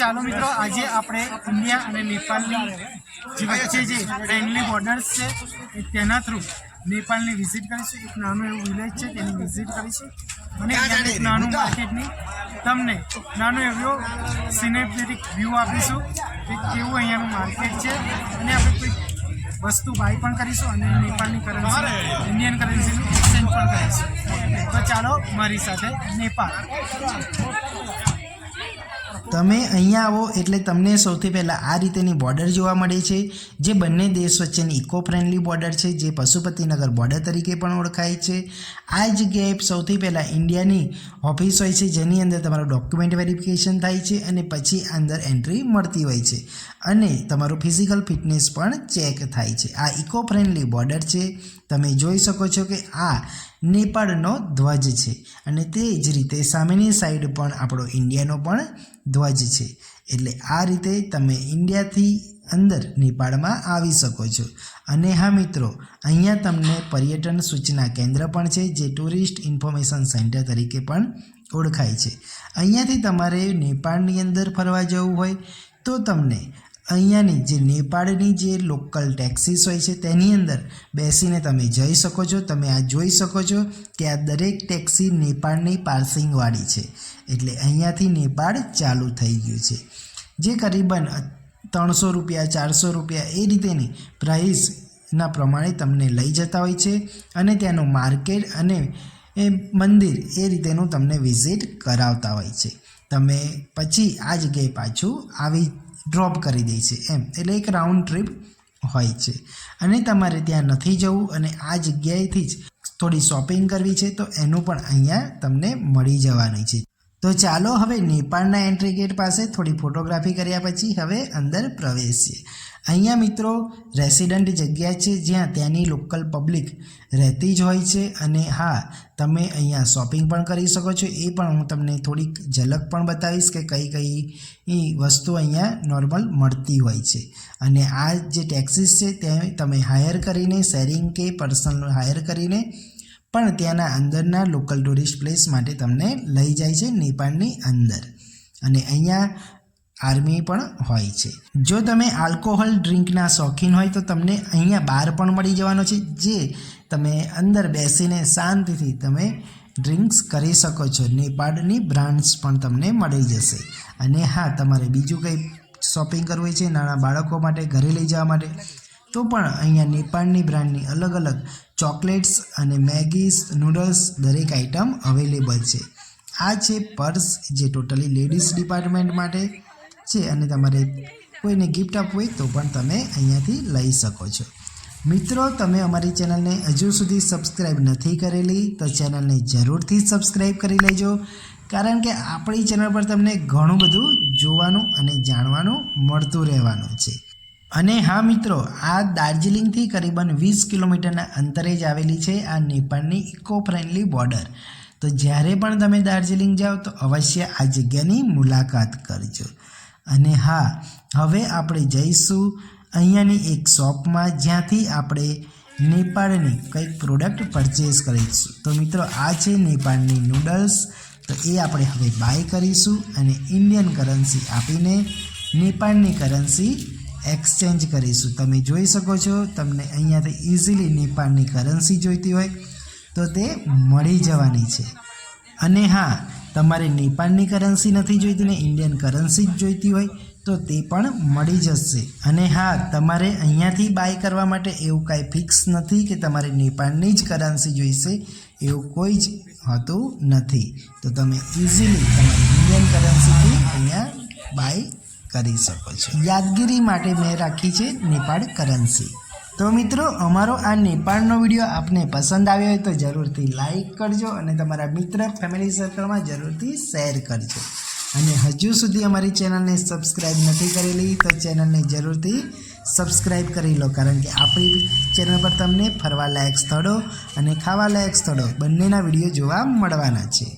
ચાલો મિત્રો આજે આપણે ઇન્ડિયા અને નેપાળની જે વચ્ચે જે ફ્રેન્ડલી બોર્ડર્સ છે તેના થ્રુ નેપાળની વિઝિટ કરીશું. એક નાનું એવું વિલેજ છે તેની વિઝિટ કરીશું. અને એક નાનું માર્કેટની તમને નાનો એવો સિનેમેટિક વ્યૂ આપીશું. કે કેવું અહીંયાનું માર્કેટ છે. અને આપણે કોઈ વસ્તુ બાય પણ કરીશું અને નેપાળની કરન્સી ઇન્ડિયન કરન્સીનું એક્સચેન્જ પણ કરીશું. તો ચાલો મારી સાથે નેપાળ. તમે અહીંયા આવો એટલે તમને સૌથી પહેલાં આ રીતેની બોર્ડર જોવા મળે છે, જે બંને દેશ વચ્ચેની ઇકો ફ્રેન્ડલી બોર્ડર છે, જે પશુપતિનગર બોર્ડર તરીકે પણ ઓળખાય છે. આ જગ્યાએ સૌથી પહેલાં ઇન્ડિયાની ઓફિસ હોય છે, જેની અંદર તમારું ડોક્યુમેન્ટ વેરિફિકેશન થાય છે અને પછી અંદર એન્ટ્રી મળતી હોય છે અને તમારું ફિઝિકલ ફિટનેસ પણ ચેક થાય છે. આ ઇકો ફ્રેન્ડલી બોર્ડર છે તમે જોઈ શકો છો કે આ નેપાળનો ધ્વજ છે. અને તે જ રીતે સામેની સાઈડ પણ આપણો ઇન્ડિયાનો પણ ધ્વજ છે. એટલે આ રીતે તમે ઇન્ડિયાથી અંદર નેપાળમાં આવી શકો છો. અને હા મિત્રો, અહીંયા તમને પર્યટન સૂચના કેન્દ્ર પણ છે, જે ટુરિસ્ટ ઇન્ફોર્મેશન સેન્ટર તરીકે પણ ઓળખાય છે. અહીંયાથી તમારે નેપાળની અંદર ફરવા જવું હોય તો તમને અહીંયાની જે નેપાળની જે લોકલ ટેક્સીસ હોય છે તેની અંદર બેસીને તમે જઈ શકો છો. તમે આ જોઈ શકો છો કે આ દરેક ટેક્સી નેપાળની પાર્સિંગવાળી છે. એટલે અહીંયાથી નેપાળ ચાલુ થઈ ગયું છે. જે કરીબન ત્રણસો રૂપિયા, ચારસો રૂપિયા એ રીતેની પ્રાઇસના પ્રમાણે તમને લઈ જતા હોય છે અને ત્યાંનું માર્કેટ અને એ મંદિર એ રીતેનું તમને વિઝિટ કરાવતા હોય છે. તમે પછી આ જગ્યાએ પાછું આવી ડ્રોપ કરી દે છે, એમ. એટલે એક રાઉન્ડ ટ્રીપ હોય છે. અને તમારે ત્યાં નથી જવું અને આ જગ્યાએથી જ થોડી શોપિંગ કરવી છે, તો એનું પણ અહીંયા તમને મળી જવાની છે. તો ચાલો હવે નેપાળના એન્ટ્રી ગેટ પાસે થોડી ફોટોગ્રાફી કર્યા પછી હવે અંદર પ્રવેશીએ. અહીંયા મિત્રો રેસિડન્ટ જગ્યા છે જ્યાં ત્યાંની લોકલ પબ્લિક રહેતી જ હોય છે અને હા, તમે અહીંયા શોપિંગ પણ કરી શકો છો. એ પણ હું તમને થોડીક ઝલક પણ બતાવીશ કે કઈ કઈ વસ્તુ અહીંયા નોર્મલ મળતી હોય છે. અને આ જે ટેક્સીસ છે તે તમે હાયર કરીને શેરિંગ કે પર્સનલ હાયર કરીને પણ ત્યાંના અંદરના લોકલ ટુરિસ્ટ પ્લેસ માટે તમને લઈ જાય છે નેપાળની અંદર. અને અહીંયા આર્મી પણ હોય છે. જો તમે આલ્કોહોલ ડ્રિંકના શોખીન હોય તો તમને અહીંયા બાર પણ મળી જવાનો છે, જે તમે અંદર બેસીને શાંતિથી તમે ડ્રિંક્સ કરી શકો છો. નેપાળની બ્રાન્ડ્સ પણ તમને મળી જશે. અને હા, તમારે બીજું કંઈ શોપિંગ કરવું છે, નાના બાળકો માટે, ઘરે લઈ જવા માટે તો પણ અહીંયા નેપાળની બ્રાન્ડની અલગ અલગ ચોકલેટ્સ અને મેગીસ નૂડલ્સ દરેક આઇટમ અવેલેબલ છે. આ છે પર્સ, જે ટોટલી લેડીઝ ડિપાર્ટમેન્ટ માટે છે અને તમારે કોઈને ગિફ્ટ આપવું હોય તો પણ તમે અહીંયાથી લઈ શકો છો. મિત્રો, તમે અમારી ચેનલને હજુ સુધી સબસ્ક્રાઈબ નથી કરેલી તો ચેનલને જરૂરથી સબસ્ક્રાઈબ કરી લેજો, કારણ કે આપણી ચેનલ પર તમને ઘણું બધું જોવાનું અને જાણવાનું મળતું રહેવાનું છે. અને હા મિત્રો, આ દાર્જિલિંગથી કરીબન વીસ કિલોમીટરના અંતરે જ આવેલી છે આ નેપાળની ઇકો ફ્રેન્ડલી બોર્ડર. તો જ્યારે પણ તમે દાર્જિલિંગ જાઓ તો અવશ્ય આ જગ્યાની મુલાકાત કરજો. અને હા, હવે આપણે જઈશું અહીંયાની એક શોપમાં જ્યાંથી આપણે નેપાળની કંઈક પ્રોડક્ટ પરચેસ કરીશું. તો મિત્રો, આ છે નેપાળની નૂડલ્સ. તો એ આપણે હવે બાય કરીશું અને ઇન્ડિયન કરન્સી આપીને નેપાળની કરન્સી એક્સચેન્જ કરીશું. તમે જોઈ શકો છો, તમને અહીંયાથી ઇઝીલી નેપાળની કરન્સી જોઈતી હોય તો તે મળી જવાની છે. અને હા, તમારે નેપાળની કરન્સી નથી જોઈતી ને ઇન્ડિયન કરન્સી જ જોઈતી હોય તો તે પણ મળી જશે. અને હા, તમારે અહીંયાથી બાય કરવા માટે એવું કાંઈ ફિક્સ નથી કે તમારે નેપાળની જ કરન્સી જોઈશે, એવું કોઈ જ હોતું નથી. તો તમે ઇઝીલી તમારી ઇન્ડિયન કરન્સીથી અહીંયા બાય કરી શકો છો. યાદગીરી માટે મેં રાખી છે નેપાળ કરન્સી તો મિત્રો, અમારો આ નેપાળનો વીડિયો આપને પસંદ આવ્યો હોય તો જરૂરથી લાઈક કરજો અને તમારા મિત્ર ફેમિલી સર્કલમાં જરૂરથી શેર કરજો. અને હજુ સુધી અમારી ચેનલને સબસ્ક્રાઈબ નથી કરેલી તો ચેનલને જરૂરથી સબસ્ક્રાઈબ કરી લો, કારણ કે આપણી ચેનલ પર તમને ફરવા લાયક સ્થળો અને ખાવા લાયક સ્થળો બંનેના વીડિયો જોવા મળવાના છે.